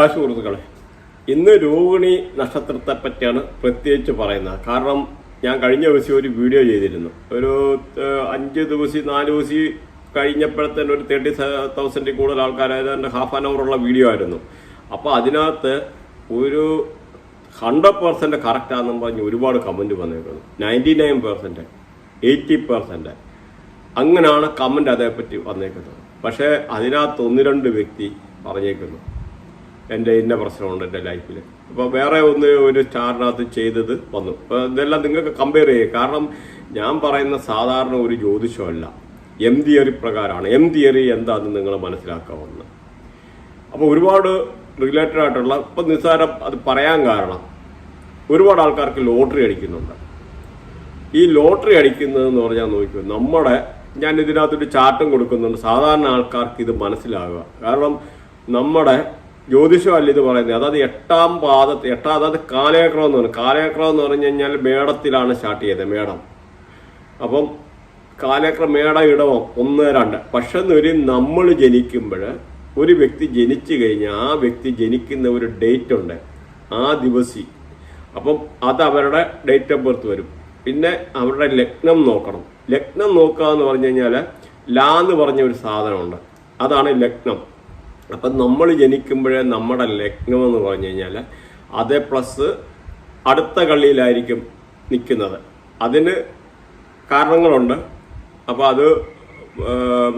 ആ സുഹൃത്തുക്കളെ ഇന്ന് രോഹിണി നക്ഷത്രത്തെ പറ്റിയാണ് പ്രത്യേകിച്ച് പറയുന്നത്. കാരണം ഞാൻ കഴിഞ്ഞ ദിവസം ഒരു വീഡിയോ ചെയ്തിരുന്നു. ഒരു അഞ്ച് ദിവസം നാല് ദിവസം കഴിഞ്ഞപ്പോഴത്തേന് ഒരു തേർട്ടി തൗസൻഡിൽ കൂടുതൽ ആൾക്കാരായത് എന്റെ ഹാഫ് ആൻ അവറുള്ള വീഡിയോ ആയിരുന്നു. അപ്പോൾ അതിനകത്ത് ഒരു ഹൺഡ്രഡ് പെർസെന്റ് കറക്റ്റാണെന്നും പറഞ്ഞ് ഒരുപാട് comment വന്നേക്കുന്നു ninety nine percent eighty percent അങ്ങനെയാണ് കമന്റ് അതേപ്പറ്റി വന്നേക്കുന്നത്. പക്ഷേ അതിനകത്ത് ഒന്ന് രണ്ട് വ്യക്തി പറഞ്ഞേക്കുന്നു. എന്റെ ഇന്ന പ്രശ്നമുണ്ട് എന്റെ ലൈഫിൽ. അപ്പോൾ വേറെ ഒന്ന് ഒരു സ്റ്റാറിനകത്ത് ചെയ്തത് വന്നു. അപ്പോൾ ഇതെല്ലാം നിങ്ങൾക്ക് കമ്പയർ ചെയ്യുക കാരണം ഞാൻ പറയുന്ന സാധാരണ ഒരു ജ്യോതിഷമല്ല. എം തിയറി പ്രകാരമാണ്. എം തിയറി എന്താണെന്ന് നിങ്ങൾ മനസ്സിലാക്കാവുന്ന അപ്പോൾ ഒരുപാട് റിലേറ്റഡ് ആയിട്ടുള്ള ഇപ്പം നിസ്സാരം അത് പറയാൻ കാരണം ഒരുപാട് ആൾക്കാർക്ക് ലോട്ടറി അടിക്കുന്നുണ്ട്. ഈ ലോട്ടറി അടിക്കുന്നതെന്ന് പറഞ്ഞാൽ നോക്കൂ നമ്മുടെ ഞാൻ ഇതിനകത്തൊരു ചാർട്ടും കൊടുക്കുന്നുണ്ട്. സാധാരണ ആൾക്കാർക്ക് ഇത് മനസ്സിലാകുക. കാരണം നമ്മുടെ ജ്യോതിഷമല്ല ഇത് പറയുന്നത് അതായത് എട്ടാം പാദത്ത് എട്ടാം അതായത് കാലയക്രം എന്ന് പറയുന്നത് കാലയക്രം എന്ന് പറഞ്ഞു കഴിഞ്ഞാൽ മേടത്തിലാണ് സ്റ്റാർട്ട് ചെയ്തത് മേടം. അപ്പം കാലക്രം മേട ഇടവം ഒന്ന് രണ്ട്. പക്ഷെ ഒരു നമ്മൾ ജനിക്കുമ്പോൾ ഒരു വ്യക്തി ജനിച്ചു കഴിഞ്ഞാൽ ആ വ്യക്തി ജനിക്കുന്ന ഒരു ഡേറ്റ് ഉണ്ട് ആ ദിവസി. അപ്പം അത് അവരുടെ ഡേറ്റ് ഓഫ് ബർത്ത് വരും. പിന്നെ അവരുടെ ലഗ്നം നോക്കണം. ലഗ്നം നോക്കുക എന്ന് പറഞ്ഞു കഴിഞ്ഞാൽ ലാ എന്ന് പറഞ്ഞ ഒരു സാധനമുണ്ട്. അതാണ് ലഗ്നം. അപ്പം നമ്മൾ ജനിക്കുമ്പോഴേ നമ്മുടെ ലഗ്നം എന്ന് പറഞ്ഞു കഴിഞ്ഞാൽ അതേ പ്ലസ് അടുത്ത കള്ളിയിലായിരിക്കും നിൽക്കുന്നത്. അതിന് കാരണങ്ങളുണ്ട്. അപ്പോൾ അത്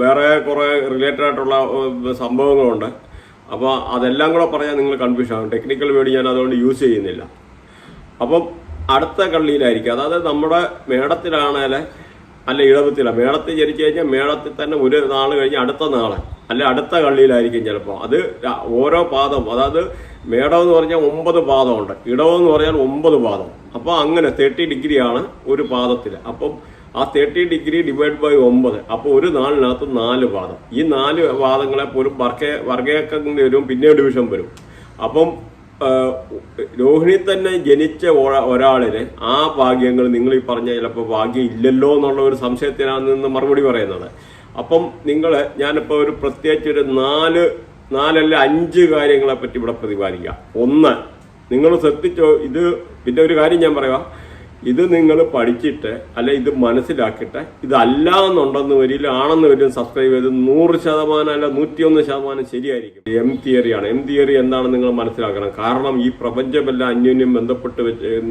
വേറെ കുറേ റിലേറ്റഡ് ആയിട്ടുള്ള സംഭവങ്ങളുണ്ട്. അപ്പോൾ അതെല്ലാം കൂടെ പറഞ്ഞാൽ നിങ്ങൾ കൺഫ്യൂഷൻ ആകും ടെക്നിക്കൽ വേർഡ് ഞാൻ അതുകൊണ്ട് യൂസ് ചെയ്യുന്നില്ല. അപ്പം അടുത്ത കള്ളിയിലായിരിക്കും. അതായത് നമ്മുടെ മേടത്തിലാണേൽ അല്ല ഇളവത്തിലാണ് മേടത്തിൽ ജനിച്ചു കഴിഞ്ഞാൽ മേടത്തിൽ തന്നെ ഒരു നാൾ കഴിഞ്ഞ് അടുത്ത നാളെ. അല്ലെ അടുത്ത കള്ളിയിലായിരിക്കും ചിലപ്പോൾ അത് ഓരോ പാദം അതായത് മേടം എന്ന് പറഞ്ഞാൽ ഒമ്പത് പാദമുണ്ട്. ഇടവെന്ന് പറഞ്ഞാൽ ഒമ്പത് പാദം. അപ്പോൾ അങ്ങനെ തേർട്ടി ഡിഗ്രിയാണ് ഒരു പാദത്തിൽ അപ്പം ആ തേർട്ടി ഡിഗ്രി ഡിവൈഡ് ബൈ ഒമ്പത്. അപ്പോൾ ഒരു നാളിനകത്ത് നാല് പാദം. ഈ നാല് പാദങ്ങളെ പോലും വർഗ വർഗയക്കം വരും പിന്നെ ഡിവിഷൻ വരും. അപ്പം രോഹിണി തന്നെ ജനിച്ച ഒരാളിന് ആ ഭാഗ്യങ്ങൾ നിങ്ങൾ ഈ പറഞ്ഞ ചിലപ്പോൾ ഭാഗ്യം ഇല്ലല്ലോ എന്നുള്ള ഒരു സംശയത്തിനാണ് നിന്ന് മറുപടി പറയുന്നത്. അപ്പം നിങ്ങൾ ഞാനിപ്പോൾ ഒരു പ്രത്യേകിച്ച് ഒരു നാല് നാലല്ല അഞ്ച് കാര്യങ്ങളെ പറ്റി ഇവിടെ പ്രതിപാദിക്കാം ഒന്ന് നിങ്ങൾ ശ്രദ്ധിച്ചോ ഇത് പിന്നെ ഒരു കാര്യം ഞാൻ പറയാം. ഇത് നിങ്ങൾ പഠിച്ചിട്ട് അല്ലെ ഇത് മനസ്സിലാക്കിയിട്ട് ഇതല്ല എന്നുണ്ടെന്ന് വരില്ല ആണെന്ന് വരും സബ്സ്ക്രൈബ് ചെയ്ത് നൂറ് ശതമാനം അല്ല നൂറ്റിയൊന്ന് ശതമാനം ശരിയായിരിക്കും. എം തിയറി ആണ്. എം തിയറി എന്താണെന്ന് നിങ്ങൾ മനസ്സിലാക്കണം. കാരണം ഈ പ്രപഞ്ചമെല്ലാം അന്യോന്യം ബന്ധപ്പെട്ട്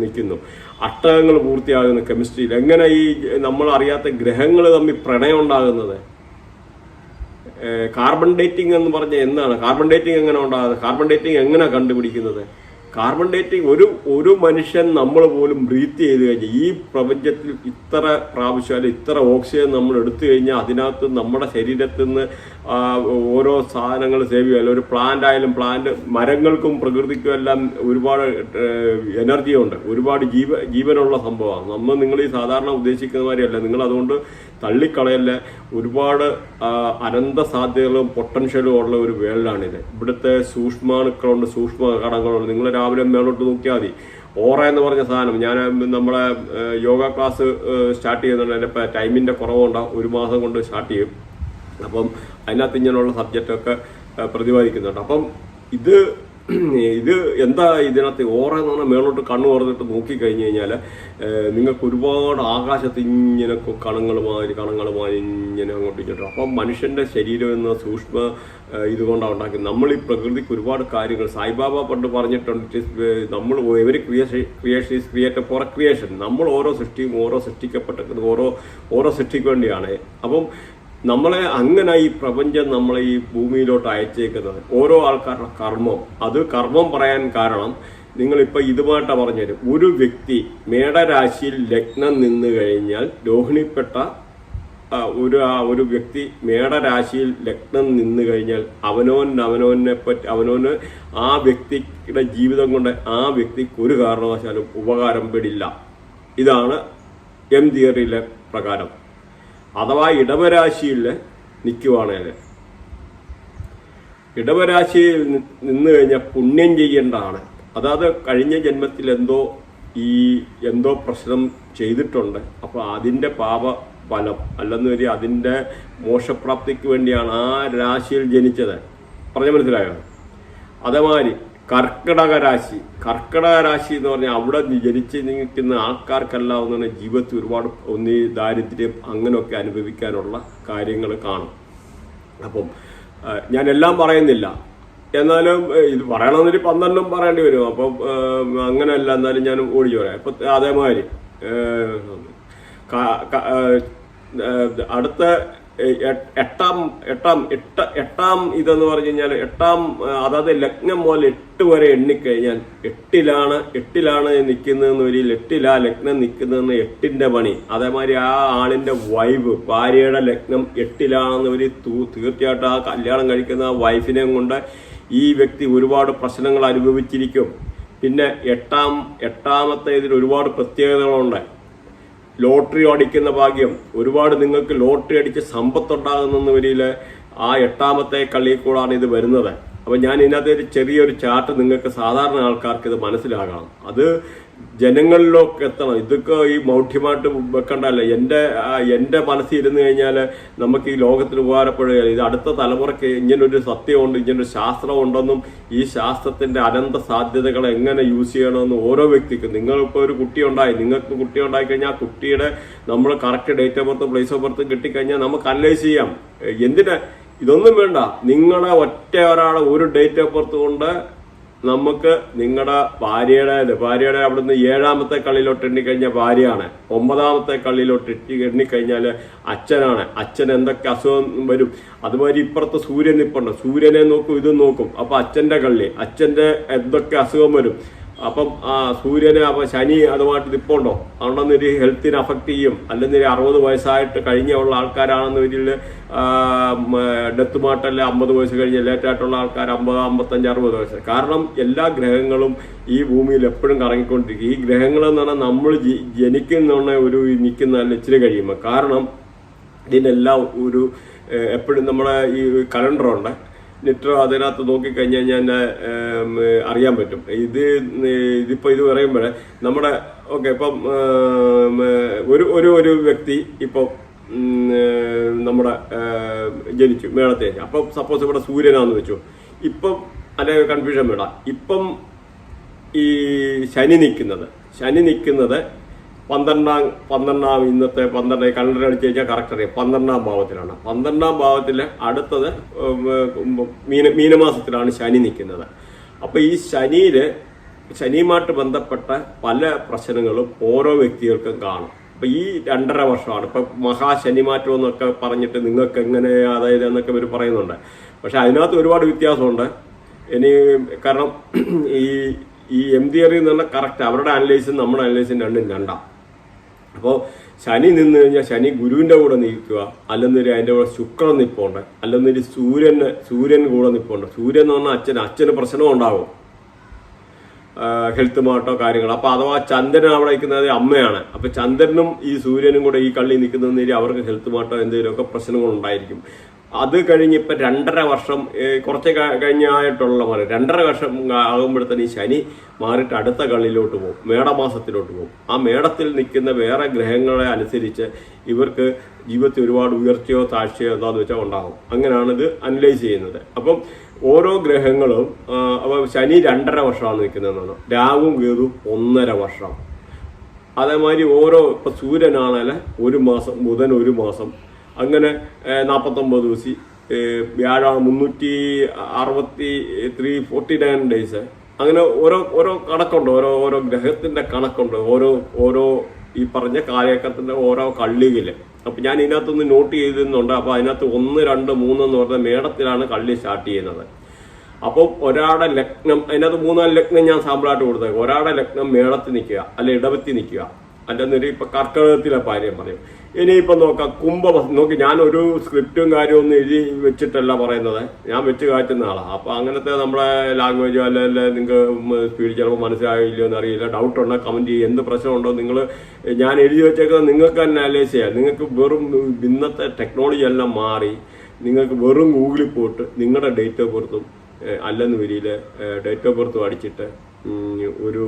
നിൽക്കുന്നു. അഷ്ടകങ്ങൾ പൂർത്തിയാകുന്നു കെമിസ്ട്രിയിൽ എങ്ങനെ ഈ നമ്മൾ അറിയാത്ത ഗ്രഹങ്ങൾ തമ്മിൽ പ്രണയം ഉണ്ടാകുന്നത്? കാർബൺ ഡേറ്റിംഗ് എന്ന് പറഞ്ഞാൽ എന്താണ്? കാർബൺ ഡേറ്റിംഗ് എങ്ങനെ ഉണ്ടാകുന്നത്? കാർബൺ ഡേറ്റിംഗ് എങ്ങനെ കണ്ടുപിടിക്കുന്നത്? കാർബൺ ഡേറ്റിംഗ് ഒരു ഒരു മനുഷ്യൻ നമ്മൾ പോലും ബ്രീത്ത് ചെയ്ത് കഴിഞ്ഞാൽ ഈ പ്രപഞ്ചത്തിൽ ഇത്ര പ്രാവശ്യം ഇത്ര ഓക്സിജൻ നമ്മൾ എടുത്തു കഴിഞ്ഞാൽ അതിനകത്ത് നമ്മുടെ ശരീരത്തിൽ നിന്ന് ഓരോ സാധനങ്ങൾ സേവ് ചെയ്യുക. അല്ല ഒരു പ്ലാന്റ് ആയാലും പ്ലാന്റ് മരങ്ങൾക്കും പ്രകൃതിക്കും എല്ലാം ഒരുപാട് എനർജി ഉണ്ട്. ഒരുപാട് ജീവ ജീവനുള്ള സംഭവമാണ്. നമ്മൾ നിങ്ങൾ ഈ സാധാരണ ഉദ്ദേശിക്കുന്ന മാതിരിയല്ല നിങ്ങൾ അതുകൊണ്ട് തള്ളിക്കളയല്ല ഒരുപാട് അനന്ത സാധ്യതകളും പൊട്ടൻഷ്യലും ഉള്ള ഒരു വേൾഡാണിത്. ഇവിടുത്തെ സൂക്ഷ്മാണുക്കളുണ്ട് സൂക്ഷ്മ കടങ്ങളുണ്ട് നിങ്ങൾ രാവിലെ മേളോട്ട് നോക്കിയാൽ മതി. ഓറ എന്ന് പറഞ്ഞ സാധനം. ഞാൻ നമ്മളെ യോഗ ക്ലാസ് സ്റ്റാർട്ട് ചെയ്യുന്നുണ്ട്. അതിന്റെ ടൈമിന്റെ കുറവുണ്ടാവും ഒരു മാസം കൊണ്ട് സ്റ്റാർട്ട് ചെയ്യും. അപ്പം അതിനകത്ത് ഇങ്ങനെയുള്ള സബ്ജക്റ്റൊക്കെ പ്രതിപാദിക്കുന്നുണ്ട്. അപ്പം ഇത് ഇത് എന്താ ഇതിനകത്ത് ഓറ എന്ന് പറഞ്ഞാൽ മേളോട്ട് കണ്ണു തുറന്നിട്ട് നോക്കിക്കഴിഞ്ഞ് കഴിഞ്ഞാൽ നിങ്ങൾക്ക് ഒരുപാട് ആകാശത്ത് ഇങ്ങനെ കണങ്ങളുമായി കണങ്ങളുമായി ഇങ്ങനെ അങ്ങോട്ട് ഇങ്ങോട്ട്. അപ്പം മനുഷ്യന്റെ ശരീരം എന്ന സൂക്ഷ്മ ഇതുകൊണ്ടാണ് ഉണ്ടാക്കുന്നത് നമ്മൾ ഈ പ്രകൃതിക്ക് ഒരുപാട് കാര്യങ്ങൾ സായിബാബ പണ്ട് പറഞ്ഞിട്ടുണ്ട് നമ്മൾ every creation creation is created for creation. നമ്മൾ ഓരോ സൃഷ്ടിയും ഓരോ സൃഷ്ടിക്കപ്പെട്ടത് ഓരോ ഓരോ സൃഷ്ടിക്ക് വേണ്ടിയാണ്. അപ്പം നമ്മളെ അങ്ങനെ ഈ പ്രപഞ്ചം നമ്മളെ ഈ ഭൂമിയിലോട്ട് അയച്ചേക്കുന്നത് ഓരോ ആൾക്കാരുടെ കർമ്മം അത് കർമ്മം പറയാൻ കാരണം നിങ്ങളിപ്പോൾ ഇതുമായിട്ടാണ് പറഞ്ഞത്. ഒരു വ്യക്തി മേടരാശിയിൽ ലഗ്നം നിന്ന് കഴിഞ്ഞാൽ രോഹിണിപ്പെട്ട ഒരു ഒരു വ്യക്തി മേടരാശിയിൽ ലഗ്നം നിന്ന് കഴിഞ്ഞാൽ അവനോൻ അവനോനെ പറ്റി അവനോന് ആ വ്യക്തിയുടെ ജീവിതം കൊണ്ട് ആ വ്യക്തിക്ക് ഒരു കാരണവശാലും ഉപകാരം പെടില്ല. ഇതാണ് എം തിയറിയിലെ പ്രകാരം. അഥവാ ഇടവരാശിയിൽ നിൽക്കുവാണേൽ ഇടവരാശിയിൽ നിന്ന് കഴിഞ്ഞാൽ പുണ്യം ചെയ്യേണ്ടതാണ്. അതായത് കഴിഞ്ഞ ജന്മത്തിൽ എന്തോ ഈ എന്തോ പ്രശ്നം ചെയ്തിട്ടുണ്ട്. അപ്പോൾ അതിന്റെ പാപ ഫലം അല്ലെന്ന് വരി അതിന്റെ മോശപ്രാപ്തിക്ക് വേണ്ടിയാണ് ആ രാശിയിൽ ജനിച്ചത്. പറഞ്ഞ മനസ്സിലായോ? അതേമാതിരി കർക്കിടക രാശി. കർക്കിടക രാശി എന്ന് പറഞ്ഞാൽ അവിടെ ജനിച്ച് നിൽക്കുന്ന ആൾക്കാർക്കെല്ലാം ജീവിതത്തിൽ ഒരുപാട് ഒന്നീ ദാരിദ്ര്യം അങ്ങനെയൊക്കെ അനുഭവിക്കാനുള്ള കാര്യങ്ങൾ കാണും. അപ്പം ഞാൻ എല്ലാം പറയുന്നില്ല. എന്നാലും ഇത് പറയണമെന്നൊരു പന്ത്രണ്ടും പറയേണ്ടി വരും. അപ്പം അങ്ങനെയല്ല എന്നാലും ഞാൻ ഓടിച്ചു പറയാം ഇപ്പം അതേമാതിരി അടുത്ത എട്ടാം എട്ടാം എട്ട എട്ടാം ഇതെന്ന് പറഞ്ഞു കഴിഞ്ഞാൽ എട്ടാം അതായത് ലഗ്നം മുതൽ എട്ട് വരെ എണ്ണിക്കഴിഞ്ഞാൽ എട്ടിലാണ് എട്ടിലാണ് നിൽക്കുന്നതെന്ന് വരിയിൽ എട്ടിലാ ലഗ്നം നിൽക്കുന്നതെന്ന് എട്ടിന്റെ പണി. അതേമാതിരി ആ ആളിന്റെ വൈബ് ഭാര്യയുടെ ലഗ്നം എട്ടിലാണെന്ന് വരി തീർച്ചയായിട്ടും ആ കല്യാണം കഴിക്കുന്ന ആ വൈഫിനെ കൊണ്ട് ഈ വ്യക്തി ഒരുപാട് പ്രശ്നങ്ങൾ അനുഭവിച്ചിരിക്കും. പിന്നെ എട്ടാം എട്ടാമത്തെ ഇതിൽ ഒരുപാട് പ്രത്യേകതകളുണ്ട്. ലോട്ടറി അടിക്കുന്ന ഭാഗ്യം. ഒരുപാട് നിങ്ങൾക്ക് ലോട്ടറി അടിച്ച് സമ്പത്തുണ്ടാകുന്ന വരിയിൽ ആ എട്ടാമത്തെ കളിയിൽ കൂടാണ് ഇത് വരുന്നത്. അപ്പോൾ ഞാൻ ഇതിനകത്ത് ചെറിയൊരു ചാർട്ട് നിങ്ങൾക്ക് സാധാരണ ആൾക്കാർക്ക് ഇത് മനസ്സിലാകണം. അത് ജനങ്ങളിലൊക്കെ എത്തണം. ഇതൊക്കെ ഈ മൗഢ്യമായിട്ട് വെക്കണ്ടല്ല? എന്റെ എന്റെ മനസ്സിൽ ഇരുന്ന് കഴിഞ്ഞാൽ നമുക്ക് ഈ ലോകത്തിന് ഉപകാരപ്പെടുകയാണ് ഇത് അടുത്ത തലമുറയ്ക്ക് ഇങ്ങനൊരു സത്യമുണ്ട് ഇങ്ങനൊരു ശാസ്ത്രമുണ്ടെന്നും ഈ ശാസ്ത്രത്തിന്റെ അനന്ത സാധ്യതകൾ എങ്ങനെ യൂസ് ചെയ്യണമെന്ന് ഓരോ വ്യക്തിക്കും. നിങ്ങളിപ്പോൾ ഒരു കുട്ടി ഉണ്ടായി നിങ്ങൾക്ക് കുട്ടി ഉണ്ടായി കഴിഞ്ഞാൽ ആ കുട്ടിയുടെ നമ്മൾ correct date of birth place of birth കിട്ടിക്കഴിഞ്ഞാൽ നമുക്ക് അനലൈസ് ചെയ്യാം. എന്തിനാ? ഇതൊന്നും വേണ്ട. നിങ്ങളെ ഒറ്റ ഒരാളെ ഒരു ഡേറ്റ് ഓഫ് ബർത്ത് കൊണ്ട് നമുക്ക് നിങ്ങളുടെ ഭാര്യയുടെ ഭാര്യയുടെ അവിടുന്ന് ഏഴാമത്തെ കള്ളിയിലോട്ട് എണ്ണിക്കഴിഞ്ഞാൽ ഭാര്യയാണ്. ഒമ്പതാമത്തെ കള്ളിയിലോട്ട് എട്ടി എണ്ണിക്കഴിഞ്ഞാൽ അച്ഛനാണ്. അച്ഛൻ എന്തൊക്കെ അസുഖം വരും? അതുപോലെ ഇപ്പുറത്ത് സൂര്യൻ ഇപ്പുണ്ട്. സൂര്യനെ നോക്കും ഇതും നോക്കും. അപ്പൊ അച്ഛന്റെ കള്ളി അച്ഛന്റെ എന്തൊക്കെ അസുഖം വരും? അപ്പം സൂര്യന് അപ്പൊ ശനി അതുമായിട്ട് നിപ്പുണ്ടോ? അതുകൊണ്ടൊന്നും ഒരു ഹെൽത്തിനെ അഫക്റ്റ് ചെയ്യും. അല്ലെങ്കിൽ അറുപത് വയസ്സായിട്ട് കഴിഞ്ഞുള്ള ആൾക്കാരാണെന്ന് ഇതിൽ ഡെത്ത് അമ്പത് വയസ്സ് കഴിഞ്ഞ് ലേറ്റായിട്ടുള്ള ആൾക്കാർ അമ്പത് അമ്പത്തഞ്ച് അറുപത് വയസ്സ്. കാരണം എല്ലാ ഗ്രഹങ്ങളും ഈ ഭൂമിയിൽ എപ്പോഴും കറങ്ങിക്കൊണ്ടിരിക്കും. ഈ ഗ്രഹങ്ങളെന്ന് പറഞ്ഞാൽ നമ്മൾ ജനിക്കുന്ന ഒരു നിൽക്കുന്ന ഇച്ചിരി കഴിയുമ്പോൾ. കാരണം ഇതിനെല്ലാം ഒരു എപ്പോഴും നമ്മുടെ ഈ കലണ്ടറുണ്ട്. നെറ്റ് അതിനകത്ത് നോക്കിക്കഴിഞ്ഞ് കഴിഞ്ഞാൽ അറിയാൻ പറ്റും. ഇത് ഇതിപ്പോൾ ഇത് പറയുമ്പോൾ നമ്മുടെ ഓക്കെ ഇപ്പം ഒരു ഒരു ഒരു വ്യക്തി ഇപ്പോൾ നമ്മുടെ ജനിച്ചു മേളത്തെ അപ്പം സപ്പോസ് ഇവിടെ സൂര്യനാന്ന് വെച്ചു. ഇപ്പം അല്ലെ കൺഫ്യൂഷൻ വേണ്ട. ഇപ്പം ഈ ശനി നിൽക്കുന്നത് ശനി നിൽക്കുന്നത് പന്ത്രണ്ടാം പന്ത്രണ്ടാം ഇന്നത്തെ പന്ത്രണ്ട് കലണ്ടർ അടിച്ചു കഴിഞ്ഞാൽ കറക്റ്റ് അറിയാം. പന്ത്രണ്ടാം ഭാവത്തിലാണ്. പന്ത്രണ്ടാം ഭാവത്തിൽ അടുത്തത് മീന മീനമാസത്തിലാണ് ശനി നിൽക്കുന്നത്. അപ്പോൾ ഈ ശനിയിൽ ശനിയുമായിട്ട് ബന്ധപ്പെട്ട പല പ്രശ്നങ്ങളും ഓരോ വ്യക്തികൾക്കും കാണും. അപ്പോൾ ഈ രണ്ടര വർഷമാണ്. ഇപ്പൊ മഹാശനിമാറ്റം എന്നൊക്കെ പറഞ്ഞിട്ട് നിങ്ങൾക്ക് എങ്ങനെ അതായത് എന്നൊക്കെ ഇവർ പറയുന്നുണ്ട്. പക്ഷെ അതിനകത്ത് ഒരുപാട് വ്യത്യാസമുണ്ട്. ഇനി കാരണം ഈ ഈ എം തിയറി എന്ന് പറഞ്ഞാൽ കറക്റ്റ് അവരുടെ അനലൈസും നമ്മുടെ അനലൈസും രണ്ടും രണ്ടാം. അപ്പോൾ ശനി നിന്ന് കഴിഞ്ഞാൽ ശനി ഗുരുവിന്റെ കൂടെ നിൽക്കുക. അല്ലെന്നൊരു അതിന്റെ കൂടെ ശുക്രൻ നിൽപ്പുണ്ട് അല്ലെന്നൊരു സൂര്യന് സൂര്യൻ കൂടെ നിൽപ്പുണ്ട് സൂര്യൻ എന്ന് പറഞ്ഞാൽ അച്ഛൻ അച്ഛന് പ്രശ്നം ഉണ്ടാവും. ഹെൽത്ത് മാട്ടോ കാര്യങ്ങൾ അപ്പോൾ അഥവാ ചന്ദ്രൻ അവിടെ നിൽക്കുന്നത് അമ്മയാണ്. അപ്പോൾ ചന്ദ്രനും ഈ സൂര്യനും കൂടെ ഈ കള്ളി നിൽക്കുന്നതിന് അവർക്ക് ഹെൽത്ത് മാട്ടോ എന്തെങ്കിലുമൊക്കെ പ്രശ്നങ്ങൾ ഉണ്ടായിരിക്കും. അത് കഴിഞ്ഞ് ഇപ്പം രണ്ടര വർഷം കുറച്ച് കഴിഞ്ഞായിട്ടുള്ള മാറി രണ്ടര വർഷം ആകുമ്പോഴത്തേന് ഈ ശനി മാറിയിട്ട് അടുത്ത കളിയിലോട്ട് പോകും മേടമാസത്തിലോട്ട് പോകും. ആ മേടത്തിൽ നിൽക്കുന്ന വേറെ ഗ്രഹങ്ങളെ അനുസരിച്ച് ഇവർക്ക് ജീവിതത്തിൽ ഒരുപാട് ഉയർച്ചയോ താഴ്ചയോ എന്താണെന്ന് വെച്ചാൽ ഉണ്ടാകും. അങ്ങനെയാണ് ഇത് അനലൈസ് ചെയ്യുന്നത്. അപ്പം ഓരോ ഗ്രഹങ്ങളും അപ്പോൾ അപ്പൊ ശനി രണ്ടര വർഷമാണ് നിൽക്കുന്നതെന്നാണ്. രാവും കേതുവും ഒന്നര വർഷം. അതേമാതിരി ഓരോ ഇപ്പം സൂര്യനാണെങ്കിൽ ഒരു മാസം ബുധൻ ഒരു മാസം അങ്ങനെ നാൽപ്പത്തൊമ്പത് ദിവസം വ്യാഴാണ് മുന്നൂറ്റി അറുപത്തി ത്രീ ഫോർട്ടി നയൻ ഡേയ്സ്. അങ്ങനെ ഓരോ ഓരോ കണക്കുണ്ട് ഓരോ ഓരോ ഗ്രഹത്തിന്റെ കണക്കുണ്ട് ഓരോ ഓരോ ഈ പറഞ്ഞ കാലയക്കത്തിന്റെ ഓരോ കള്ളിയിൽ അപ്പൊ ഞാൻ ഇതിനകത്തൊന്ന് നോട്ട് ചെയ്തിരുന്നുണ്ട് അപ്പൊ അതിനകത്ത് ഒന്ന് രണ്ട് മൂന്ന് എന്ന് പറഞ്ഞ മേടത്തിലാണ് കള്ളി സ്റ്റാർട്ട് ചെയ്യുന്നത്. അപ്പോൾ ഒരാളുടെ ലഗ്നം അതിനകത്ത് മൂന്നാൽ ലഗ്നം ഞാൻ സാമ്പിളായിട്ട് കൊടുത്തേക്കും. ഒരാളുടെ ലഗ്നം മേളത്തിൽ നിൽക്കുക അല്ലെ ഇടവത്തി നിൽക്കുക. അല്ലെന്നൊരു ഇപ്പൊ കർക്കിടകത്തിലെ കാര്യം പറയും. ഇനിയിപ്പോ നോക്കാം കുംഭ നോക്കി ഞാൻ ഒരു സ്ക്രിപ്റ്റും കാര്യവും ഒന്നും എഴുതി വെച്ചിട്ടല്ല പറയുന്നത്. ഞാൻ വെച്ച് കാറ്റുന്ന ആളാണ് അപ്പൊ അങ്ങനത്തെ നമ്മുടെ ലാംഗ്വേജോ അല്ലെ നിങ്ങൾക്ക് സ്പീഡ് ചിലപ്പോൾ മനസ്സിലായില്ലോ എന്ന് അറിയില്ല. ഡൗട്ട് ഉണ്ടോ? കമന്റ് ചെയ്യുക എന്ത് പ്രശ്നമുണ്ടോ നിങ്ങൾ ഞാൻ എഴുതി വെച്ചേക്കുന്നത് നിങ്ങൾക്ക് തന്നെ അനലൈസ് ചെയ്യാം. നിങ്ങൾക്ക് വെറും ഇന്നത്തെ ടെക്നോളജി എല്ലാം മാറി. നിങ്ങൾക്ക് വെറും ഗൂഗിളിൽ പോയിട്ട് നിങ്ങളുടെ ഡേറ്റ് ഓഫ് ബർത്തും അല്ലെന്ന് വരിയിൽ ഡേറ്റ് ഓഫ് ബർത്തും അടിച്ചിട്ട് ഒരു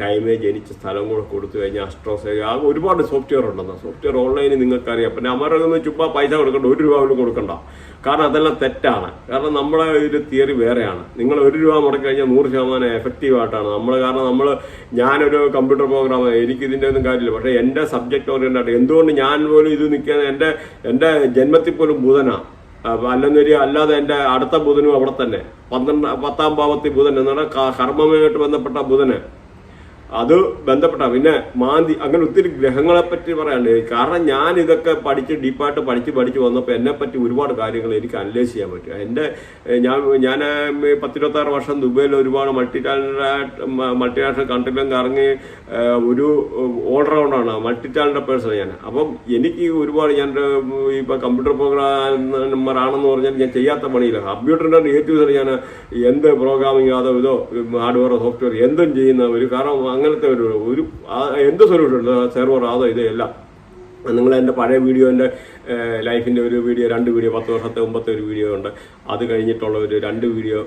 ടൈമേ ജനിച്ച സ്ഥലം കൂടെ കൊടുത്തു കഴിഞ്ഞാൽ അസ്ട്രോസ് ആ ഒരുപാട് സോഫ്റ്റ്വെയർ ഉണ്ടെന്ന്. സോഫ്റ്റ്വെയർ ഓൺലൈനിൽ നിങ്ങൾക്കറിയാം. പിന്നെ അമരകെന്ന് ചുമ്മാ പൈസ കൊടുക്കണ്ട ഒരു രൂപ പോലും കൊടുക്കണ്ട. കാരണം അതെല്ലാം തെറ്റാണ്. കാരണം നമ്മളെ ഒരു തിയറി വേറെയാണ്. നിങ്ങൾ ഒരു രൂപ മുടക്കി കഴിഞ്ഞാൽ നൂറ് ശതമാനം എഫക്റ്റീവ് ആയിട്ടാണ്. നമ്മൾ കാരണം നമ്മൾ ഞാനൊരു കമ്പ്യൂട്ടർ പ്രോഗ്രാം എനിക്ക് ഇതിന്റെ ഒന്നും കാര്യമില്ല. പക്ഷേ എന്റെ സബ്ജക്റ്റ് ഓറിയന്റ് ആയിട്ട് എന്തുകൊണ്ട് ഞാൻ പോലും ഇത് നിൽക്കുന്നത് എന്റെ എന്റെ ജന്മത്തിൽ പോലും ബുധനാണ് അല്ലെന്നൊരു അല്ലാതെ എന്റെ അടുത്ത ബുധനും അവിടെ തന്നെ. പന്ത്രണ്ട് പത്താം ഭാവത്തിൽ ബുധൻ എന്നാണ് കർമ്മമായിട്ട് ബന്ധപ്പെട്ട ബുധന്. അത് ബന്ധപ്പെട്ട പിന്നെ മാന്തി അങ്ങനെ ഒത്തിരി ഗ്രഹങ്ങളെ പറ്റി പറയാണ്ട് കാരണം ഞാൻ ഇതൊക്കെ പഠിച്ച് ഡീപ്പായിട്ട് പഠിച്ച് പഠിച്ച് വന്നപ്പോൾ എന്നെ പറ്റി ഒരുപാട് കാര്യങ്ങൾ എനിക്ക് അനലൈസ് ചെയ്യാൻ പറ്റും. എന്റെ ഞാൻ ഞാൻ പത്തിരുപത്താറ് വർഷം ദുബൈയിൽ ഒരുപാട് മൾട്ടി ടാലന്റ് മൾട്ടിനാഷണൽ കൺട്രിയിലും കറങ്ങി ഒരു ഓൾറൗണ്ടാണ് മൾട്ടി ടാലന്റ് പേഴ്സൺ ഞാൻ. അപ്പം എനിക്ക് ഒരുപാട് ഞാൻ ഇപ്പോൾ കമ്പ്യൂട്ടർ പ്രോഗ്രാമർ ആണെന്ന് പറഞ്ഞാൽ ഞാൻ ചെയ്യാത്ത പണിയില്ല. കമ്പ്യൂട്ടറിന്റെ നേറ്റീവ്സ് ഞാൻ എന്ത് പ്രോഗ്രാമിംഗ് അതോ ഇതോ ഹാർഡ്വെയർ സോഫ്റ്റ്വെയർ എന്തും ചെയ്യുന്ന ഒരു കാരണം അങ്ങനത്തെ ഒരു ഒരു എന്ത് സൊല്യൂഷൻ ഉണ്ട്? സെർവർ അതോ ഇതേ നിങ്ങൾ എന്റെ പഴയ വീഡിയോ എന്റെ ലൈഫിന്റെ ഒരു വീഡിയോ രണ്ട് വീഡിയോ പത്ത് വർഷത്തെ മുമ്പത്തെ ഒരു വീഡിയോ ഉണ്ട്. അത് കഴിഞ്ഞിട്ടുള്ള ഒരു രണ്ട് വീഡിയോ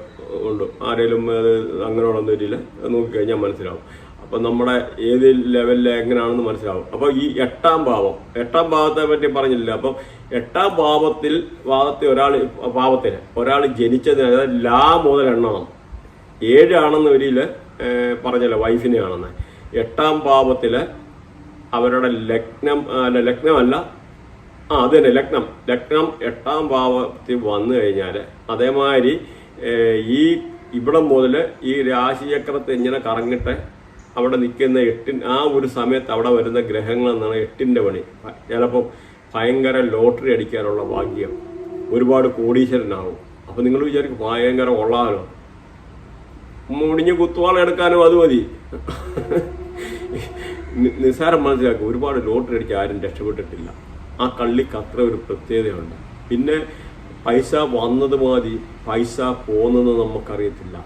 ഉണ്ട്. ആരെങ്കിലും അത് അങ്ങനെയുള്ളൊന്നും ഇല്ല. നോക്കിക്കഴിഞ്ഞാൽ മനസ്സിലാവും. അപ്പം നമ്മുടെ ഏത് ലെവലിൽ എങ്ങനെയാണെന്ന് മനസ്സിലാവും. അപ്പോൾ ഈ എട്ടാം ഭാവം. എട്ടാം ഭാവത്തെ പറ്റി പറഞ്ഞില്ല അപ്പം എട്ടാം ഭാവത്തിൽ ഭാവത്തെ ഒരാൾ ഭാവത്തിന് ഒരാൾ ജനിച്ചതിന് അതായത് ലാ മുതൽ എണ്ണമാണ് ഏഴാണെന്ന് വരിയിൽ പറഞ്ഞല്ലോ വൈഫിനെയാണെന്ന് എട്ടാം പാപത്തിൽ അവരുടെ ലഗ്നം അല്ല ലഗ്നമല്ല. ആ അത് തന്നെ ലഗ്നം. ലഗ്നം എട്ടാം ഭാവത്തിൽ വന്നു കഴിഞ്ഞാൽ അതേമാതിരി ഈ ഇവിടം മുതൽ ഈ രാശിചക്രത്തെ ഇങ്ങനെ കറങ്ങിട്ട് അവിടെ നിൽക്കുന്ന എട്ടിൻ ആ ഒരു സമയത്ത് അവിടെ വരുന്ന ഗ്രഹങ്ങൾ എന്നാണ് എട്ടിന്റെ പണി. ചിലപ്പം ഭയങ്കര ലോട്ടറി അടിക്കാനുള്ള ഭാഗ്യം. ഒരുപാട് കോടീശ്വരനാവും. അപ്പം നിങ്ങൾ വിചാരിക്കും ഭയങ്കര കൊള്ളാമല്ലോ മുടിഞ്ഞ് കുത്തുവാള എടുക്കാനും അത് മതി. നിസ്സാരം മനസ്സിലാക്കുക ഒരുപാട് ലോട്ടറി അടിച്ച് ആരും രക്ഷപ്പെട്ടിട്ടില്ല. ആ കള്ളിക്ക് അത്ര ഒരു പ്രത്യേകതയുണ്ട്. പിന്നെ പൈസ വന്നത് മതി പൈസ പോകുന്നത് നമുക്കറിയത്തില്ല.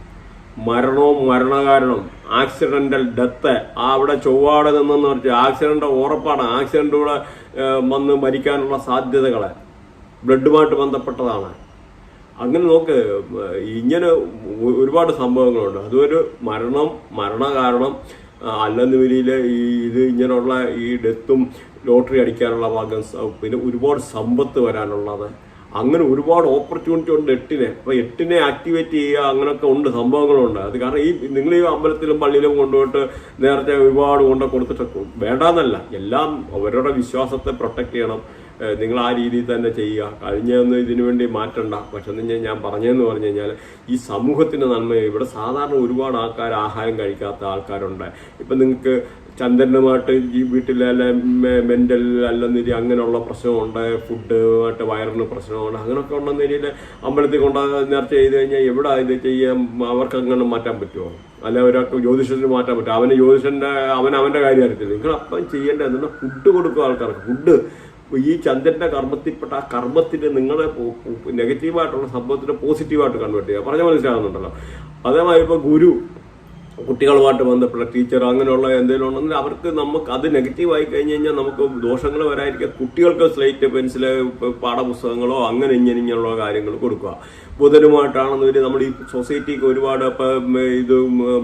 മരണവും മരണകാരണം ആക്സിഡന്റൽ ഡെത്ത് ആ അവിടെ ചൊവ്വാടെ നിന്നെന്ന് പറഞ്ഞാൽ ആക്സിഡന്റ് ഉറപ്പാണ്. ആക്സിഡന്റിലൂടെ വന്ന് മരിക്കാനുള്ള സാധ്യതകളെ ബ്ലഡുമായിട്ട് ബന്ധപ്പെട്ടതാണ്. അങ്ങനെ നോക്ക് ഇങ്ങനെ ഒരുപാട് സംഭവങ്ങളുണ്ട്. അതൊരു മരണം മരണകാരണം കാരണം അല്ലെന്ന് വലിയ ഈ ഇത് ഇങ്ങനെയുള്ള ഈ ഡെത്തും ലോട്ടറി അടിക്കാനുള്ള ഭാഗം പിന്നെ ഒരുപാട് സമ്പത്ത് വരാനുള്ളത്. അങ്ങനെ ഒരുപാട് ഓപ്പർച്യൂണിറ്റി ഉണ്ട് എട്ടിനെ. അപ്പൊ എട്ടിനെ ആക്ടിവേറ്റ് ചെയ്യുക അങ്ങനെയൊക്കെ ഉണ്ട് സംഭവങ്ങളുണ്ട്. അത് കാരണം ഈ നിങ്ങൾ ഈ അമ്പലത്തിലും പള്ളിയിലും കൊണ്ടുപോയിട്ട് നേരത്തെ ഒരുപാട് കൊണ്ട് കൊടുത്തിട്ടൊക്കെ വേണ്ടാന്നല്ല. എല്ലാം അവരുടെ വിശ്വാസത്തെ പ്രൊട്ടക്ട് ചെയ്യണം. നിങ്ങൾ ആ രീതിയിൽ തന്നെ ചെയ്യുക. കഴിഞ്ഞൊന്നും ഇതിനു വേണ്ടി മാറ്റണ്ട. പക്ഷെ എന്ന് ഞാൻ പറഞ്ഞതെന്ന് പറഞ്ഞു കഴിഞ്ഞാൽ ഈ സമൂഹത്തിന്റെ നന്മ. ഇവിടെ സാധാരണ ഒരുപാട് ആൾക്കാർ ആഹാരം കഴിക്കാത്ത ആൾക്കാരുണ്ട്. ഇപ്പം നിങ്ങൾക്ക് ചന്ദ്രനുമായിട്ട് ഈ വീട്ടിലെ മെന്റൽ അല്ലെന്നിരി അങ്ങനെയുള്ള പ്രശ്നമുണ്ട് ഫുഡുമായിട്ട് വയറിന് പ്രശ്നമുണ്ട് അങ്ങനെയൊക്കെ ഉണ്ടെന്ന രീതിയിൽ അമ്പലത്തിൽ കൊണ്ട് നേർച്ച ചെയ്ത് കഴിഞ്ഞാൽ എവിടെ ഇത് ചെയ്യാൻ അവർക്ക് അങ്ങനെ മാറ്റാൻ പറ്റുമോ അല്ലെ ഒരാൾക്ക് ജ്യോതിഷത്തിന് മാറ്റാൻ പറ്റും അവന് ജ്യോതിഷന്റെ അവൻ അവന്റെ കാര്യം അറിയത്തില്ല. നിങ്ങൾ അപ്പം ചെയ്യേണ്ടത് എന്താണ്? ഫുഡ് കൊടുക്കുക ആൾക്കാർക്ക്. ഫുഡ് ഈ ചന്ദ്രന്റെ കർമ്മത്തിൽപ്പെട്ട ആ കർമ്മത്തിന് നിങ്ങളെ നെഗറ്റീവായിട്ടുള്ള സംഭവത്തിന് പോസിറ്റീവായിട്ട് കൺവേർട്ട് ചെയ്യുക. പറഞ്ഞാൽ മനസ്സിലാകുന്നുണ്ടല്ലോ. അതേമാതിരി ഇപ്പൊ ഗുരു കുട്ടികളുമായിട്ട് ബന്ധപ്പെട്ട ടീച്ചർ അങ്ങനെയുള്ള എന്തെങ്കിലും ഉണ്ടെങ്കിൽ അവർക്ക് നമുക്ക് അത് നെഗറ്റീവായി കഴിഞ്ഞ് കഴിഞ്ഞാൽ നമുക്ക് ദോഷങ്ങൾ വരാതിരിക്കുക കുട്ടികൾക്ക് സ്ലേറ്റ് പെൻസിൽ പാഠപുസ്തകങ്ങളോ അങ്ങനെ ഇങ്ങനെ ഇങ്ങനെയുള്ള കാര്യങ്ങൾ കൊടുക്കുക. ബുധനുമായിട്ടാണെന്ന് വരി നമ്മൾ ഈ സൊസൈറ്റിക്ക് ഒരുപാട് ഇത്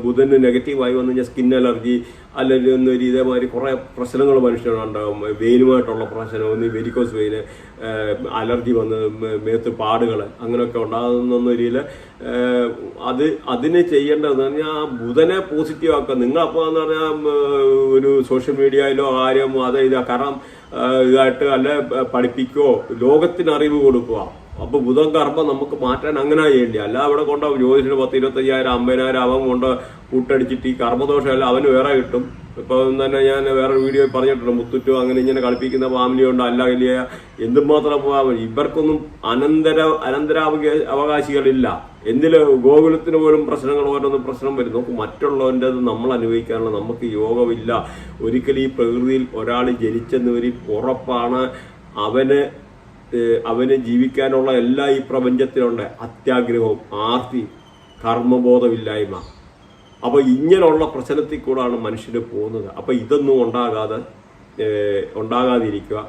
ബുധന് നെഗറ്റീവായി വന്നു കഴിഞ്ഞാൽ സ്കിൻ അലർജി അല്ലെങ്കിൽ ഒന്നൊരു ഇതേമാതിരി കുറേ പ്രശ്നങ്ങൾ മനുഷ്യനുണ്ടാകും വെയിലുമായിട്ടുള്ള പ്രശ്നം ഒന്ന് വെരിക്കോസ് വെയിൽ അലർജി വന്ന് മേത്ത് പാടുകൾ അങ്ങനെയൊക്കെ ഉണ്ടാകുന്ന രീതിയിൽ അത് അതിന് ചെയ്യേണ്ടതെന്ന് പറഞ്ഞാൽ ആ ബുധനെ പോസിറ്റീവ് ആക്കുക നിങ്ങളപ്പോൾ എന്ന് പറഞ്ഞാൽ ഒരു സോഷ്യൽ മീഡിയയിലോ ആരും അത് ഇത് കാരണം ഇതായിട്ട് അല്ല പഠിപ്പിക്കുകയോ ലോകത്തിന് അറിവ് കൊടുക്കുക. അപ്പൊ ബുധൻ കർമ്മം നമുക്ക് മാറ്റാൻ അങ്ങനെ ചെയ്യേണ്ടി അല്ല അവിടെ കൊണ്ട് ജ്യോതിഷന് പത്ത് ഇരുപത്തയ്യായിരം അമ്പതിനായിരം അവൻ കൊണ്ട് കൂട്ടടിച്ചിട്ട് ഈ കർമ്മദോഷമല്ല അവന് വേറെ കിട്ടും. ഇപ്പൊ തന്നെ ഞാൻ വേറെ വീഡിയോ പറഞ്ഞിട്ടുണ്ട് മുത്തുറ്റോ അങ്ങനെ ഇങ്ങനെ കളിപ്പിക്കുന്ന ഫാമിലി ഉണ്ട് അല്ല വലിയ എന്തുമാത്രം ഇവർക്കൊന്നും അനന്തര അനന്തരാവക അവകാശികളില്ല. എന്തിൽ ഗോകുലത്തിന് പോലും പ്രശ്നങ്ങൾ ഓരോന്നും പ്രശ്നം വരും. നോക്ക് മറ്റുള്ളവന്റെ നമ്മൾ അനുഭവിക്കാനുള്ള നമുക്ക് യോഗമില്ല. ഒരിക്കലും ഈ പ്രകൃതിയിൽ ഒരാൾ ജനിച്ചെന്ന് വരി ഉറപ്പാണ് അവന് അവന് ജീവിക്കാനുള്ള എല്ലാ ഈ പ്രപഞ്ചത്തിലുണ്ട്. അത്യാഗ്രഹവും ആർത്തി കർമ്മബോധമില്ലായ്മ. അപ്പൊ ഇങ്ങനെയുള്ള പ്രശ്നത്തിൽ കൂടാണ് മനുഷ്യന് പോകുന്നത്. അപ്പൊ ഇതൊന്നും ഉണ്ടാകാതെ ഉണ്ടാകാതിരിക്കുക.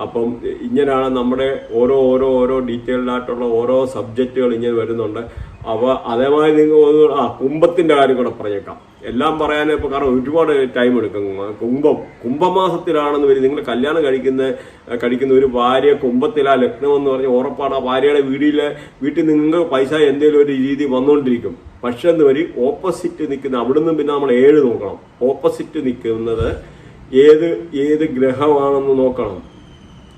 അപ്പം ഇങ്ങനെയാണ് നമ്മുടെ ഓരോ ഓരോ ഓരോ ഡീറ്റെയിൽഡ് ആയിട്ടുള്ള ഓരോ സബ്ജക്റ്റുകൾ ഇങ്ങനെ വരുന്നുണ്ട്. അവ അതേമാതിരി നിങ്ങൾ ആ കുംഭത്തിന്റെ കാര്യം കൂടെ പറഞ്ഞേക്കാം. എല്ലാം പറയാൻ ഇപ്പൊ കാരണം ഒരുപാട് ടൈം എടുക്കും. കുംഭം കുംഭമാസത്തിലാണെന്ന് വരും. നിങ്ങൾ കല്യാണം കഴിക്കുന്ന കഴിക്കുന്ന ഒരു ഭാര്യ കുംഭത്തിലാ ലഗ്നം എന്ന് പറഞ്ഞ ഉറപ്പാണ്. ആ ഭാര്യയുടെ വീടിലെ വീട്ടിൽ നിങ്ങൾ പൈസ എന്തെങ്കിലും ഒരു രീതി വന്നുകൊണ്ടിരിക്കും. പക്ഷെ എന്ന് വരി ഓപ്പോസിറ്റ് നിൽക്കുന്ന അവിടുന്ന് പിന്നെ നമ്മൾ ഏഴ് നോക്കണം. ഓപ്പോസിറ്റ് നിൽക്കുന്നത് ഏത് ഏത് ഗ്രഹമാണെന്ന് നോക്കണം.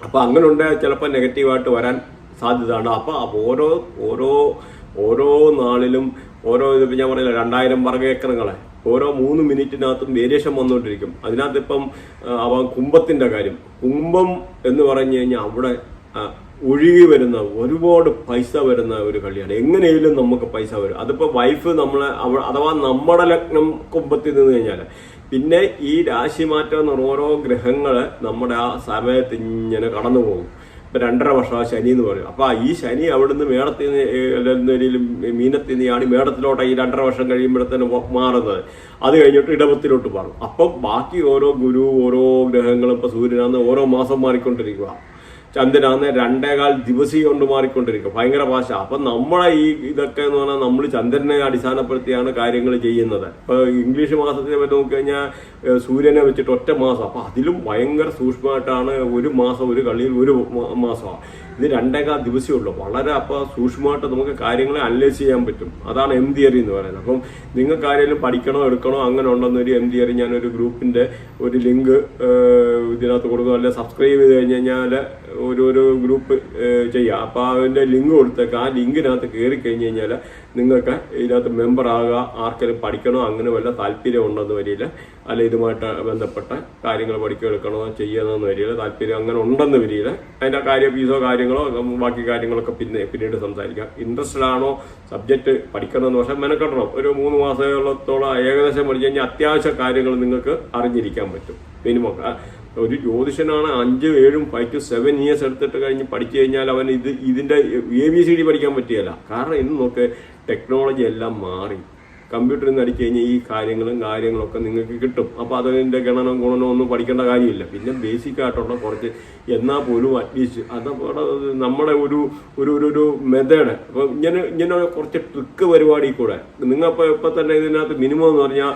അപ്പൊ അങ്ങനെ ഉണ്ട് ചിലപ്പോൾ നെഗറ്റീവായിട്ട് വരാൻ സാധ്യതയാണ്. അപ്പോൾ ഓരോ ഓരോ ഓരോ നാളിലും ഓരോ ഇത് ഞാൻ പറഞ്ഞില്ല രണ്ടായിരം വർഗ ഏക്കറുകളെ ഓരോ മൂന്ന് മിനിറ്റിനകത്തും വേരിയേഷൻ വന്നുകൊണ്ടിരിക്കും. അതിനകത്ത് ഇപ്പം ആ, അവ കുംഭത്തിന്റെ കാര്യം. കുംഭം എന്ന് പറഞ്ഞു കഴിഞ്ഞാൽ അവിടെ ഒഴുകി വരുന്ന ഒരുപാട് പൈസ വരുന്ന ഒരു കളിയാണ്. എങ്ങനെയും നമുക്ക് പൈസ വരും. അതിപ്പോൾ വൈഫ് നമ്മളെ അഥവാ നമ്മുടെ ലഗ്നം കുംഭത്തിൽ നിന്ന് കഴിഞ്ഞാൽ പിന്നെ ഈ രാശിമാറ്റം എന്ന് പറഞ്ഞ ഓരോ ഗ്രഹങ്ങൾ നമ്മുടെ ആ സമയത്ത് ഇങ്ങനെ കടന്നു പോകും. ഇപ്പം രണ്ടര വർഷം ആ ശനി എന്ന് പറയും അപ്പോൾ ഈ ശനി അവിടുന്ന് മേടത്തിൽ നിന്ന് മീനത്തിൽ നിന്നാണ് മേടത്തിലോട്ട് ഈ രണ്ടര വർഷം കഴിയുമ്പോഴത്തേന് മാറുന്നത്. അത് കഴിഞ്ഞിട്ട് ഇടവത്തിലോട്ട് മാറും. അപ്പം ബാക്കി ഓരോ ഗുരു ഓരോ ഗ്രഹങ്ങളും ഇപ്പം സൂര്യനാന്ന് ഓരോ മാസം മാറിക്കൊണ്ടിരിക്കുക ചന്ദ്രനാന്ന് രണ്ടേകാൽ ദിവസം കൊണ്ട് മാറിക്കൊണ്ടിരിക്കും. ഭയങ്കര ഭാഷ അപ്പൊ നമ്മളെ ഈ ഇതൊക്കെ എന്ന് പറഞ്ഞാൽ നമ്മൾ ചന്ദ്രനെ അടിസ്ഥാനപ്പെടുത്തിയാണ് കാര്യങ്ങൾ ചെയ്യുന്നത്. ഇപ്പൊ ഇംഗ്ലീഷ് മാസത്തിനെ പറ്റി നോക്കിക്കഴിഞ്ഞാൽ സൂര്യനെ വെച്ചിട്ട് ഒറ്റ മാസം. അപ്പൊ അതിലും ഭയങ്കര സൂക്ഷ്മമായിട്ടാണ് ഒരു മാസം ഒരു കളിയിൽ ഒരു മാസമാണ്. ഇത് രണ്ടേകാൽ ദിവസമേ ഉള്ളൂ. വളരെ അപ്പോൾ സൂക്ഷ്മമായിട്ട് നമുക്ക് കാര്യങ്ങളെ അനലൈസ് ചെയ്യാൻ പറ്റും. അതാണ് എം തിയറി എന്ന് പറയുന്നത്. അപ്പം നിങ്ങൾക്ക് ആരെങ്കിലും പഠിക്കണോ എടുക്കണോ അങ്ങനെ ഉണ്ടെന്നൊരു എം തിയറി ഞാനൊരു ഗ്രൂപ്പിന്റെ ഒരു ലിങ്ക് ഇതിനകത്ത് കൊടുക്കും. അല്ലെങ്കിൽ സബ്സ്ക്രൈബ് ചെയ്ത് കഴിഞ്ഞ് കഴിഞ്ഞാൽ ഒരു ഒരു ഗ്രൂപ്പ് ചെയ്യുക ചെയ്യാം. അപ്പോൾ അതിന്റെ ലിങ്ക് കൊടുത്തേക്ക്. ആ ലിങ്കിനകത്ത് കയറി കഴിഞ്ഞ് കഴിഞ്ഞാൽ നിങ്ങൾക്ക് ഇതിനകത്ത് മെമ്പർ ആകുക ആർക്കെങ്കിലും പഠിക്കണോ അങ്ങനെ വല്ല താല്പര്യം ഉണ്ടെന്ന് വരില്ല അല്ല ഇതുമായിട്ട് ബന്ധപ്പെട്ട കാര്യങ്ങൾ പഠിക്കുക ചെയ്യണമെന്ന് വരില്ല താല്പര്യം അങ്ങനെ ഉണ്ടെന്ന് വരില്ല അതിന്റെ കാര്യ ഫീസോ കാര്യങ്ങളോ ബാക്കി കാര്യങ്ങളൊക്കെ പിന്നെ പിന്നീട് സംസാരിക്കാം. ഇൻട്രസ്റ്റഡ് ആണോ സബ്ജക്ട് പഠിക്കണമെന്ന് പക്ഷേ മെനക്കെട്ടണം ഒരു മൂന്ന് മാസത്തോളം ഏകദേശം പഠിച്ചു കഴിഞ്ഞാൽ അത്യാവശ്യ കാര്യങ്ങൾ നിങ്ങൾക്ക് അറിഞ്ഞിരിക്കാൻ പറ്റും. മിനിമം ഒരു ജ്യോതിഷനാണ് അഞ്ച് ഏഴും ഫൈവ് ടു സെവൻ ഇയേഴ്സ് എടുത്തിട്ട് കഴിഞ്ഞ് പഠിച്ചു കഴിഞ്ഞാൽ അവൻ ഇത് ഇതിന്റെ എ ബി സി ഡി പഠിക്കാൻ പറ്റിയല്ല കാരണം ഇന്ന് നോക്ക് ടെക്നോളജി എല്ലാം മാറി. കമ്പ്യൂട്ടറിൽ നിന്ന് അടിച്ചു കഴിഞ്ഞാൽ ഈ കാര്യങ്ങളും കാര്യങ്ങളൊക്കെ നിങ്ങൾക്ക് കിട്ടും. അപ്പോൾ അതിന്റെ ഗണനം ഗുണനോ ഒന്നും പഠിക്കേണ്ട കാര്യമില്ല. പിന്നെ ബേസിക് ആയിട്ടുള്ള കുറച്ച് എന്നാൽ പോലും അറ്റ്ലീസ്റ്റ് അതവിടെ നമ്മുടെ ഒരു ഒരു ഒരു മെത്തേഡ് അപ്പോൾ ഇങ്ങനെ ഇങ്ങനെ കുറച്ച് ട്രിക്ക് പരിപാടി കൂടെ. നിങ്ങൾ ഇപ്പോൾ ഇപ്പം തന്നെ ഇതിനകത്ത് മിനിമം എന്ന് പറഞ്ഞാൽ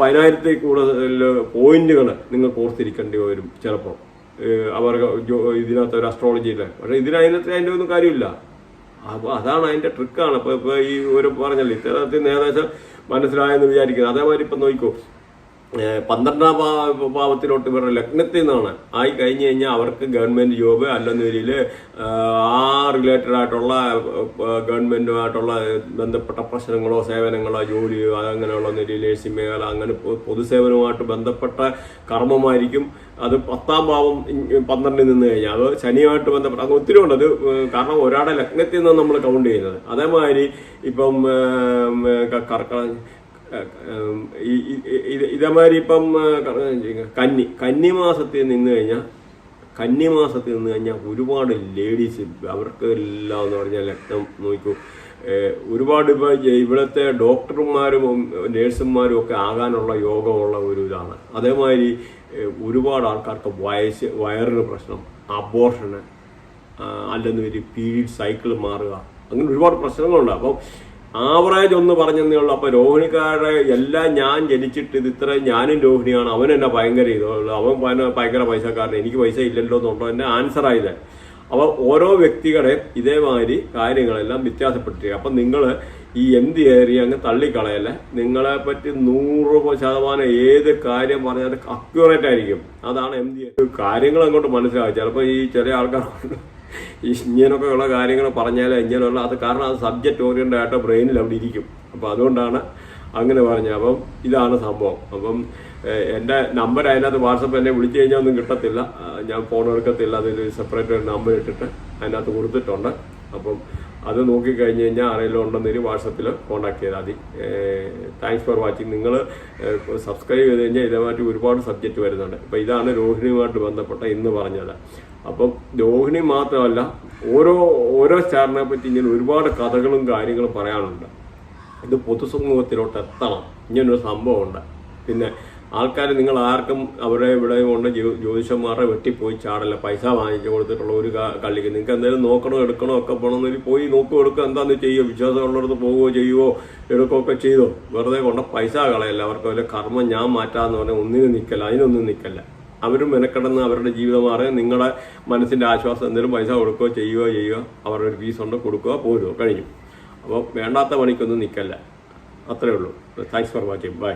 പതിനായിരത്തിൽ കൂടുതൽ പോയിന്റുകൾ നിങ്ങൾ ഓർത്തിരിക്കേണ്ടി വരും ചിലപ്പോൾ അവർക്ക് ഇതിനകത്ത് ഒരു അസ്ട്രോളജിയിലെ പക്ഷേ ഇതിനകത്ത് അതിന്റെ ഒന്നും കാര്യമില്ല. അപ്പൊ അതാണ് അതിന്റെ ട്രിക്കാണ് ഇപ്പോൾ ഇപ്പോൾ ഈ ഒരു പറഞ്ഞല്ലോ ഇത്തരത്തിൽ ഏകദേശം മനസ്സിലായെന്ന് വിചാരിക്കുന്നത് അതേമാതിരി ഇപ്പം നോക്കൂ ഏഹ് പന്ത്രണ്ടാം ഭാവത്തിലോട്ട് ഇവരുടെ ലഗ്നത്തിൽ നിന്നാണ്. ആയി കഴിഞ്ഞു കഴിഞ്ഞാൽ അവർക്ക് ഗവൺമെന്റ് ജോബ് അല്ലെന്ന രീതിയിൽ ആ റിലേറ്റഡ് ആയിട്ടുള്ള ഗവൺമെന്റുമായിട്ടുള്ള ബന്ധപ്പെട്ട പ്രശ്നങ്ങളോ സേവനങ്ങളോ ജോലിയോ അങ്ങനെയുള്ള നിലയിൽ നേഴ്സിംഗ് മേഖല അങ്ങനെ പൊതുസേവനവുമായിട്ട് ബന്ധപ്പെട്ട കർമ്മമായിരിക്കും. അത് പത്താം ഭാവം പന്ത്രണ്ടിൽ നിന്ന് കഴിഞ്ഞാൽ അത് ശനിയുമായിട്ട് ബന്ധപ്പെട്ട അങ്ങ് ഒത്തിരി ഉണ്ട്. അത് കാരണം ഒരാളുടെ ലഗ്നത്തിൽ നിന്നാണ് നമ്മൾ കൗണ്ട് ചെയ്യുന്നത്. അതേമാതിരി ഇപ്പം ഏഹ് ഇതേമാതിരി ഇപ്പം കന്നി കന്നി മാസത്തിൽ നിന്ന് കഴിഞ്ഞാൽ കന്നി മാസത്തിൽ നിന്ന് കഴിഞ്ഞാൽ ഒരുപാട് ലേഡീസ് അവർക്ക് എല്ലാം എന്ന് പറഞ്ഞാൽ രക്തം നോക്കൂ. ഒരുപാട് ഇപ്പൊ ഇവിടുത്തെ ഡോക്ടർമാരും നേഴ്സുമാരും ഒക്കെ ആകാനുള്ള യോഗമുള്ള ഒരു ഇതാണ്. അതേമാതിരി ഒരുപാട് ആൾക്കാർക്ക് വയസ്സ് വയറിന് പ്രശ്നം അബോർഷന് അല്ലെന്ന് ഒരു പീരീഡ് സൈക്കിൾ മാറുക അങ്ങനെ ഒരുപാട് പ്രശ്നങ്ങളുണ്ട്. അപ്പം ആവറേജ് ഒന്ന് പറഞ്ഞതേ ഉള്ളൂ. അപ്പൊ രോഹിണിക്കാരുടെ എല്ലാം ഞാൻ ജനിച്ചിട്ട് ഇത് ഇത്ര ഞാനും രോഹിണിയാണ്. അവൻ എന്നെ ഭയങ്കര ഇതുള്ളൂ അവൻ ഭയങ്കര- പൈസക്കാരൻ. എനിക്ക് പൈസ ഇല്ലല്ലോ എന്നുള്ളത് ആൻസർ ആയത് അപ്പൊ ഓരോ വ്യക്തികളെ ഇതേമാതിരി കാര്യങ്ങളെല്ലാം വ്യത്യാസപ്പെട്ടിരിക്കുക അപ്പൊ നിങ്ങൾ ഈ എന്ത് ഏരിയ അങ്ങ് തള്ളിക്കളയല്ലേ? നിങ്ങളെ പറ്റി നൂറ് ശതമാനം ഏത് കാര്യം പറഞ്ഞാലും അക്യൂറേറ്റ് ആയിരിക്കും. അതാണ് എന്ത് കാര്യങ്ങൾ അങ്ങോട്ട് മനസ്സിലാവും. ചിലപ്പോൾ ഈ ചെറിയ ആൾക്കാർ ഈ ഇങ്ങനൊക്കെ ഉള്ള കാര്യങ്ങൾ പറഞ്ഞാൽ ഇങ്ങനെയുള്ള അത് കാരണം അത് സബ്ജക്റ്റ് ഓറിയന്റ് ആയിട്ട് ബ്രെയിനിൽ അവിടെ ഇരിക്കും. അപ്പോൾ അതുകൊണ്ടാണ് അങ്ങനെ പറഞ്ഞത്. അപ്പം ഇതാണ് സംഭവം. അപ്പം എന്റെ നമ്പർ അതിനകത്ത് വാട്സപ്പ് എന്നെ വിളിച്ചു കഴിഞ്ഞാൽ ഒന്നും കിട്ടത്തില്ല. ഞാൻ ഫോൺ എടുക്കത്തില്ല. അതിൽ സെപ്പറേറ്റ് ഒരു നമ്പർ ഇട്ടിട്ട് അതിനകത്ത് കൊടുത്തിട്ടുണ്ട്. അപ്പം അത് നോക്കിക്കഴിഞ്ഞ് കഴിഞ്ഞാൽ ആരെങ്കിലും ഉണ്ടെന്നൊരു വാട്സപ്പിൽ കോൺടാക്ട് ചെയ്താൽ മതി. താങ്ക്സ് ഫോർ വാച്ചിങ് നിങ്ങൾ സബ്സ്ക്രൈബ് ചെയ്ത് കഴിഞ്ഞാൽ ഇതേമാറ്റി ഒരുപാട് സബ്ജക്റ്റ് വരുന്നുണ്ട്. അപ്പോൾ ഇതാണ് രോഹിണിയുമായിട്ട് ബന്ധപ്പെട്ട ഇന്ന് പറഞ്ഞത്. അപ്പം രോഹിണി മാത്രമല്ല ഓരോ ഓരോ സ്റ്റാറിനെ പറ്റി ഇങ്ങനെ ഒരുപാട് കഥകളും കാര്യങ്ങളും പറയാനുണ്ട്. ഇത് പൊതുസമൂഹത്തിലോട്ട് എത്തണം. ഇങ്ങനൊരു സംഭവമുണ്ട്. പിന്നെ ആൾക്കാർ നിങ്ങൾ ആർക്കും അവിടെ ഇവിടെ കൊണ്ട് ജ്യോ- ജ്യോതിഷന്മാരെ വെട്ടിപ്പോയി ചാടല്ല പൈസ വാങ്ങിച്ചു കൊടുത്തിട്ടുള്ള ഒരു കള്ളിക്ക്. നിങ്ങൾക്ക് എന്തെങ്കിലും നോക്കണോ എടുക്കണോ ഒക്കെ പോകണമെന്നൊരു പോയി നോക്കുക എടുക്കുക എന്താന്ന് ചെയ്യുമോ വിശ്വാസമുള്ളടത്ത് പോവുകയോ ചെയ്യുവോ? എടുക്കുകയൊക്കെ ചെയ്തോ? വെറുതെ കൊണ്ട് പൈസ കളയല്ല. അവർക്ക് വല്ല കർമ്മം ഞാൻ മാറ്റാന്ന് പറഞ്ഞാൽ ഒന്നിനും നിൽക്കല്ല അതിനൊന്നും നിൽക്കല്ല. അവരും മെനക്കെടന്ന് അവരുടെ ജീവിതം മാറി നിങ്ങളുടെ മനസ്സിന്റെ ആശ്വാസം എന്തെങ്കിലും പൈസ കൊടുക്കുകയോ ചെയ്യുകയോ ചെയ്യുക അവരുടെ ഒരു ഫീസ് ഉണ്ടോ കൊടുക്കുക പോരുമോ കഴിഞ്ഞു അപ്പോൾ വേണ്ടാത്ത പണിക്കൊന്നും നിൽക്കല്ല. അത്രേ ഉള്ളൂ. Thanks for watching bye